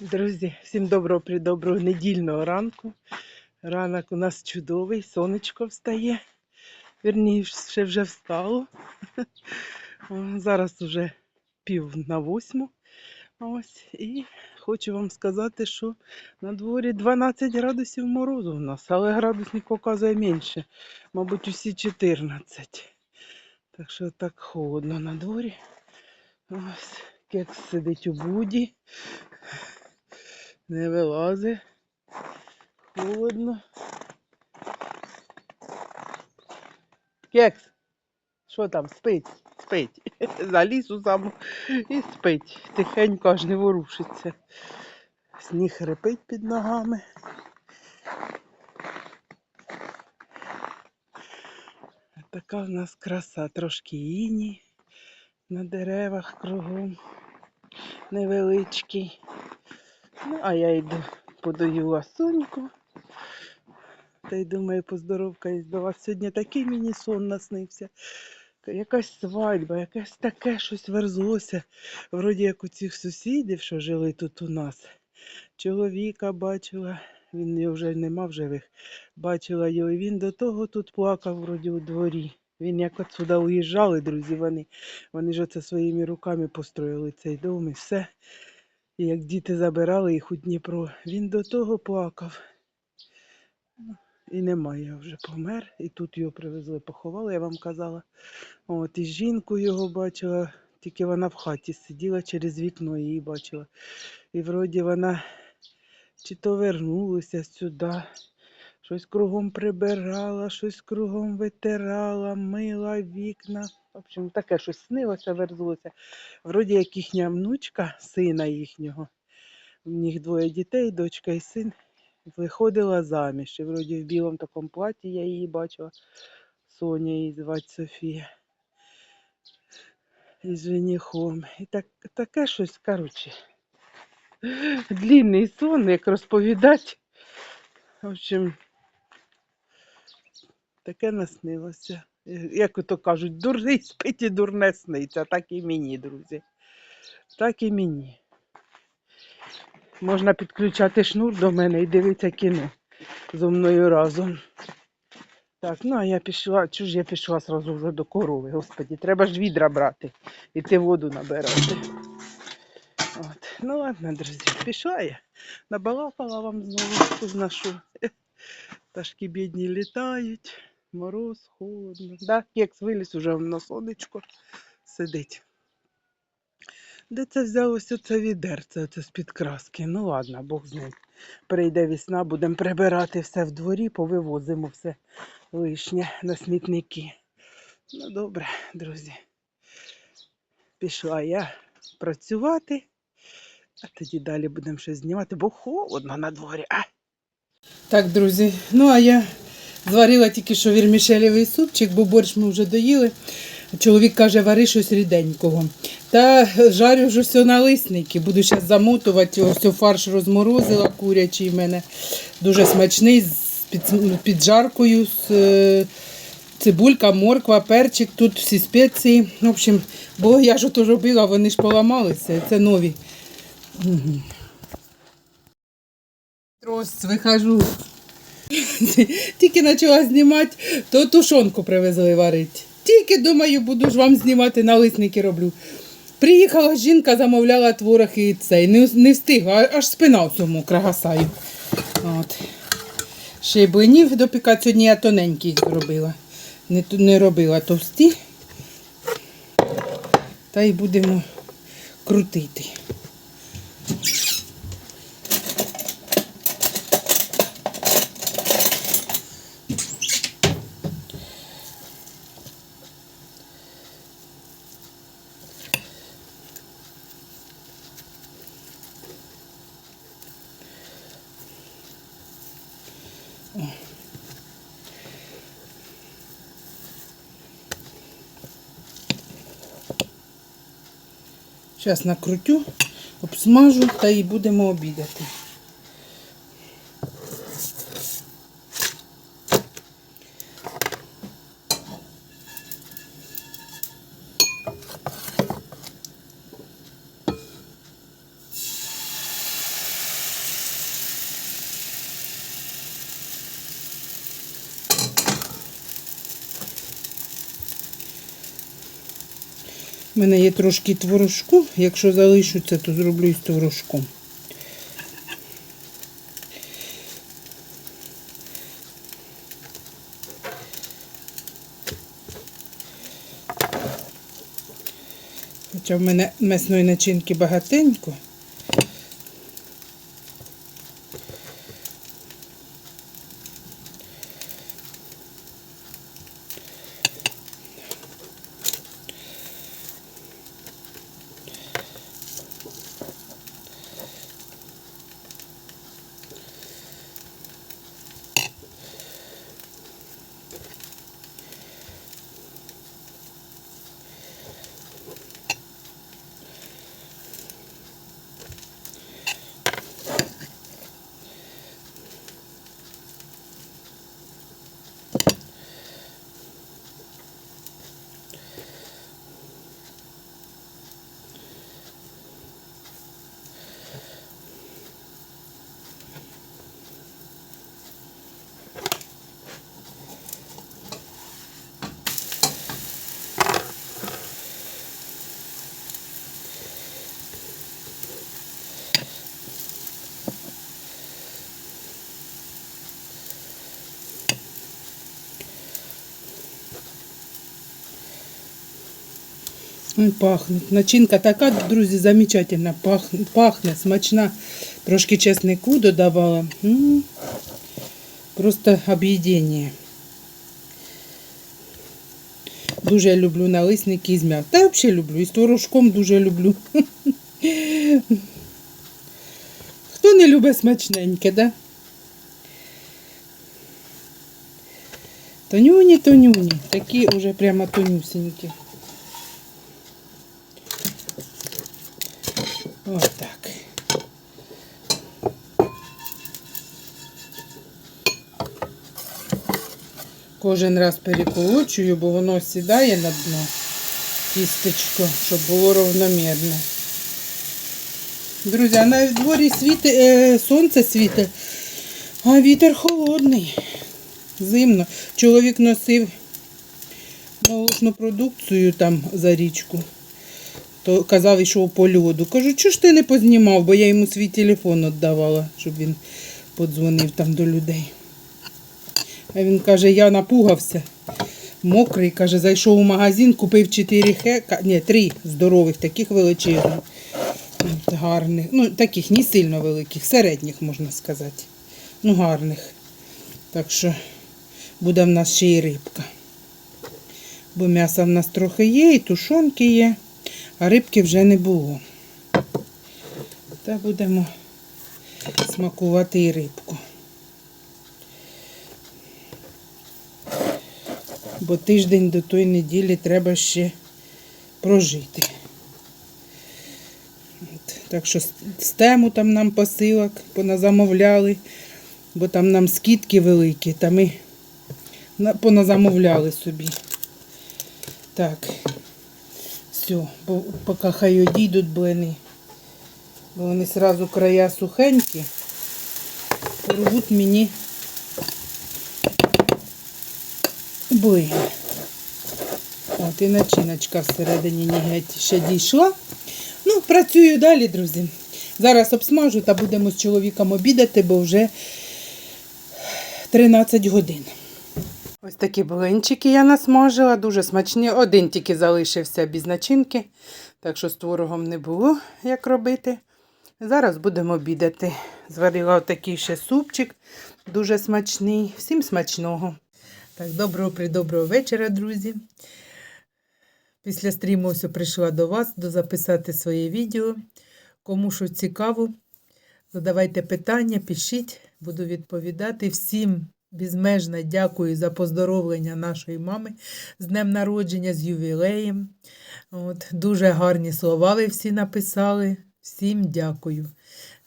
Друзі, всім доброго придоброго недільного ранку. Ранок у нас чудовий, сонечко встає. Вірніше вже встало. Зараз уже пів на восьму. Ось. І хочу вам сказати, що на дворі 12 градусів морозу у нас, але градусник показує менше. Мабуть, усі 14. Так що так холодно на дворі. Ось. Кекс сидить у буді. Не вилазить. Холодно. Кекс. Що там, спить? Спить. Заліз у саму і спить. Тихенько аж не ворушиться. Сніг репить під ногами. Така в нас краса, трошки іні на деревах кругом. Невеличкий. Ну, а я йду подаю ласуньку. Та й думаю, поздоровкаюсь до вас. Сьогодні такий мені сон наснився. Якась свадьба, якесь таке щось верзлося. Вроді як у цих сусідів, що жили тут у нас. Чоловіка бачила, він його вже нема в живих. Бачила його, і він до того тут плакав вроді у дворі. Він як отсюда уїжджали, друзі, вони. Вони ж оце своїми руками построїли цей дом і все. Як діти забирали їх у Дніпро, він до того плакав. І немає вже помер. І тут його привезли, поховали, я вам казала. От, і жінку його бачила, тільки вона в хаті сиділа через вікно, її бачила. І вроді вона чи то вернулася сюди, щось кругом прибирала, щось кругом витирала, мила вікна. В общем, таке щось снилося, верзлося. Вроді як їхня внучка, сина їхнього. У них двоє дітей, дочка і син. Виходила заміж. І вроді в білому такому платі я її бачила. Соня її звати Софія. Із женихом. І так, таке щось, коротше. Длінний сон, як розповідати. В общем, таке наснилося. Як ото кажуть, дурний спить і дурне сниться. Так і мені, друзі. Так і мені. Можна підключати шнур до мене і дивитися кіно зо мною разом. Так, ну а я пішла, чого ж я пішла сразу вже до корови, господі, треба ж відра брати, іти воду набирати. От. Ну ладно, друзі, пішла я. Набалакала вам знову знашу. Пташки бідні літають, мороз, холодно. Да, кекс виліз уже на сонечко сидить. Де це взялося це відерце, це з-під краски? Ну ладно, Бог з ним. Прийде весна, будемо прибирати все в дворі, повивозимо все лишнє на смітники. Ну добре, друзі. Пішла я працювати, а тоді далі будемо щось знімати, бо холодно на дворі. А? Так, друзі, ну а я зварила тільки що вірмішелєвий супчик, бо борщ ми вже доїли. Чоловік каже, вари щось ріденького. Та жарю ж все налисники. Буду зараз замотувати. Ось фарш розморозила курячий в мене. Дуже смачний, з під, під жаркою, з е, цибулька, морква, перчик, тут всі спеції. В общем, бо я ж ото робила, вони ж поламалися. Це нові. Трос, вихожу. Тільки почала знімати, то тушонку привезли варити. Тільки думаю, буду ж вам знімати, налисники роблю. Приїхала жінка, замовляла творог і цей. Не, не встигла, аж спина всьому мокра гасаю. От. Ще й блинів допікати. Сьогодні я тоненькі зробила. Не, не робила товсті. Та й будемо крутити. Зараз накрутю, обсмажу та і будемо обідати. У мене є трошки творожку. Якщо залишиться, то зроблю із творожком. Хоча в мене месної начинки багатенько. Ой, пахне. Начинка така, друзі, замечательна. Пахне, пахне смачна. Трошки чеснику додавала. М. Просто об'єднання. Дуже я люблю налисники з м'яса. Та я взагалі люблю. І з творожком дуже люблю. Хто не любить смачненьке, да? Тонюні, тонюні. Такі уже прямо тонюсенькі. Кожен раз переколочую, бо воно сідає на дно тістечко, щоб було равномірне. Друзі, а на дворі світи, е, сонце світить, а вітер холодний. Зимно. Чоловік носив молочну продукцію там за річку то казав, йшов по льоду. Кажу, чого ж ти не познімав, бо я йому свій телефон віддавала, щоб він подзвонив там до людей. А він каже, я напугався. Мокрий, каже, зайшов у магазин, купив 4 хека, ні, 3 здорових, таких величезних, гарних. Ну, таких не сильно великих, середніх, можна сказати. Ну, гарних. Так що буде в нас ще й рибка. Бо м'яса в нас трохи є, і тушонки є а рибки вже не було. Та будемо смакувати і рибку. Бо тиждень до тої неділі треба ще прожити. Так що з тему там нам посилок поназамовляли, бо там нам скидки великі, та ми поназамовляли собі. Так. Все, поки хай одійдуть блини. Бо вони одразу края сухенькі. Рвуть мені блини. От і начиночка всередині не геть ще дійшла. Ну, працюю далі, друзі. Зараз обсмажу та будемо з чоловіком обідати, бо вже 13 годин. Ось такі блинчики я насмажила, дуже смачні. Один тільки залишився без начинки, так що з творогом не було як робити. Зараз будемо обідати. Зварила отакий ще супчик, дуже смачний. Всім смачного. Так, доброго придоброго вечора, друзі. Після стріму ось прийшла до вас дозаписати своє відео. Кому що цікаво, задавайте питання, пишіть, буду відповідати всім. Безмежно дякую за поздоровлення нашої мами з днем народження, з ювілеєм. От, дуже гарні слова ви всі написали. Всім дякую.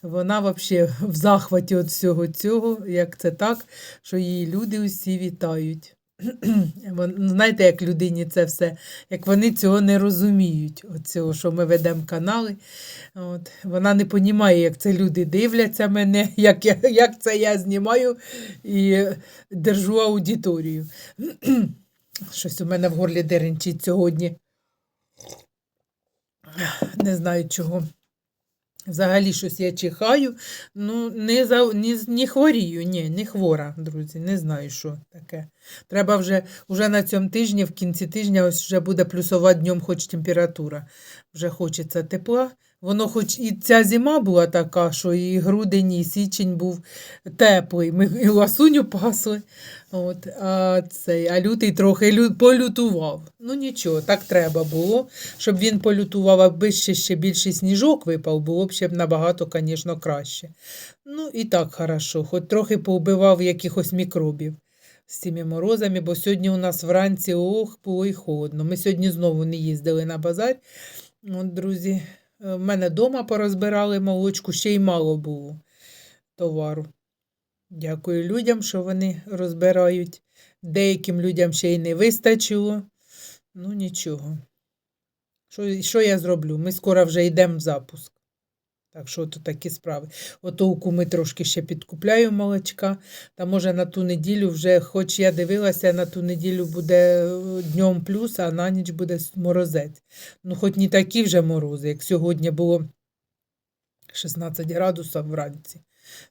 Вона взагалі в захваті від всього цього, як це так, що її люди усі вітають. Ну, Знаєте, як людині це все, як вони цього не розуміють, от цього, що ми ведемо канали. От. Вона не розуміє, як це люди дивляться мене, як, я, як це я знімаю і держу аудиторію. Щось у мене в горлі деренчить сьогодні. Не знаю чого. Взагалі щось я чихаю. Ну, не, за, не, не хворію, ні, не хвора, друзі. Не знаю, що таке. Треба вже, вже на цьому тижні, в кінці тижня, ось вже буде плюсова днем хоч температура. Вже хочеться тепла. Воно хоч і ця зима була така, що і грудень, і січень був теплий. Ми і ласуню пасли. От, а, цей, а лютий трохи лю, полютував. Ну нічого, так треба було, щоб він полютував, аби ще, ще більший сніжок випав, було б ще б набагато, звісно, краще. Ну і так хорошо, хоч трохи повбивав якихось мікробів з цими морозами, бо сьогодні у нас вранці ох, було і холодно. Ми сьогодні знову не їздили на базар. От, друзі, в мене вдома порозбирали молочку, ще й мало було товару. Дякую людям, що вони розбирають. Деяким людям ще й не вистачило. Ну, нічого. Що, що я зроблю? Ми скоро вже йдемо в запуск. Так що то такі справи. Ото у куми трошки ще підкупляю молочка. Та може на ту неділю вже, хоч я дивилася, на ту неділю буде е, днем плюс, а на ніч буде морозець. Ну, хоч не такі вже морози, як сьогодні було 16 градусів вранці.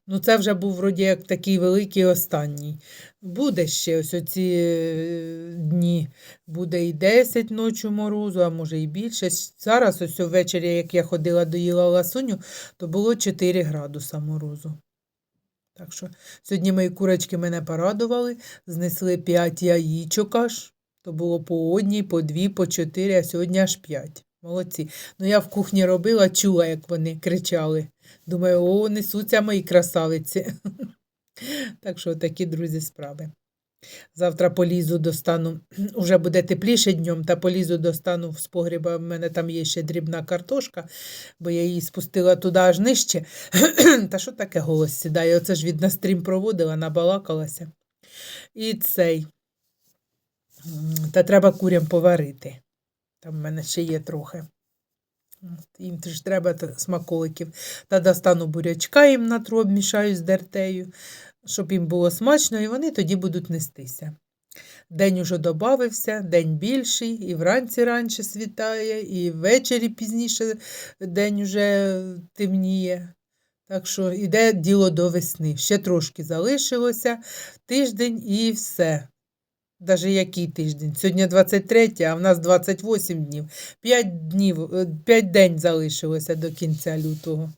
Ну, це вже був вроді як такий великий останній. Буде ще ось оці е, дні. Буде і 10 ночі морозу, а може і більше. Зараз ось ввечері, як я ходила доїла ласуню, то було 4 градуса морозу. Так що сьогодні мої курочки мене порадували, знесли 5 яїчок аж. То було по одній, по дві, по чотири, а сьогодні аж 5. Молодці. Ну я в кухні робила, чула, як вони кричали. Думаю, о, несуться мої красавиці. Так що такі, друзі, справи. Завтра полізу достану, уже буде тепліше днем, та полізу достану з погріба. В мене там є ще дрібна картошка, бо я її спустила туди аж нижче. Та що таке голос сідає? Оце ж від на стрім проводила, набалакалася. І цей. Та треба курям поварити. Там в мене ще є трохи. Їм ж треба смаколиків. Та достану бурячка їм на троб, мішаю з дертею, щоб їм було смачно, і вони тоді будуть нестися. День уже додався, день більший, і вранці раніше світає, і ввечері пізніше день уже темніє. Так що йде діло до весни. Ще трошки залишилося, тиждень і все. Даже який тиждень? Сьогодні 23, а в нас 28 днів. 5 днів, 5 день залишилося до кінця лютого.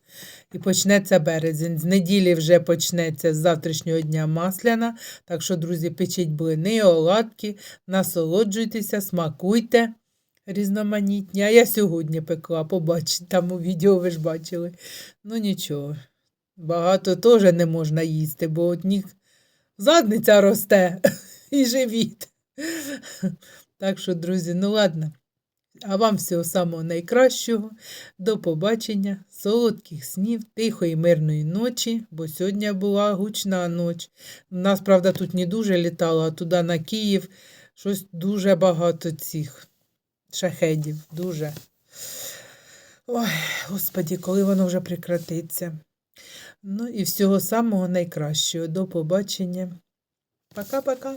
І почнеться березень. З неділі вже почнеться з завтрашнього дня масляна. Так що, друзі, печіть блини, оладки, насолоджуйтеся, смакуйте різноманітні. А я сьогодні пекла, побачите, там у відео ви ж бачили. Ну нічого. Багато теж не можна їсти, бо одні задниця росте і живіт. Так що, друзі, ну ладно. А вам всього самого найкращого. До побачення, солодких снів, тихої мирної ночі, бо сьогодні була гучна ноч. У нас, правда, тут не дуже літало, а туди на Київ щось дуже багато цих шахедів. Дуже. Ой, господі, коли воно вже прекратиться. Ну і всього самого найкращого. До побачення. Пока-пока.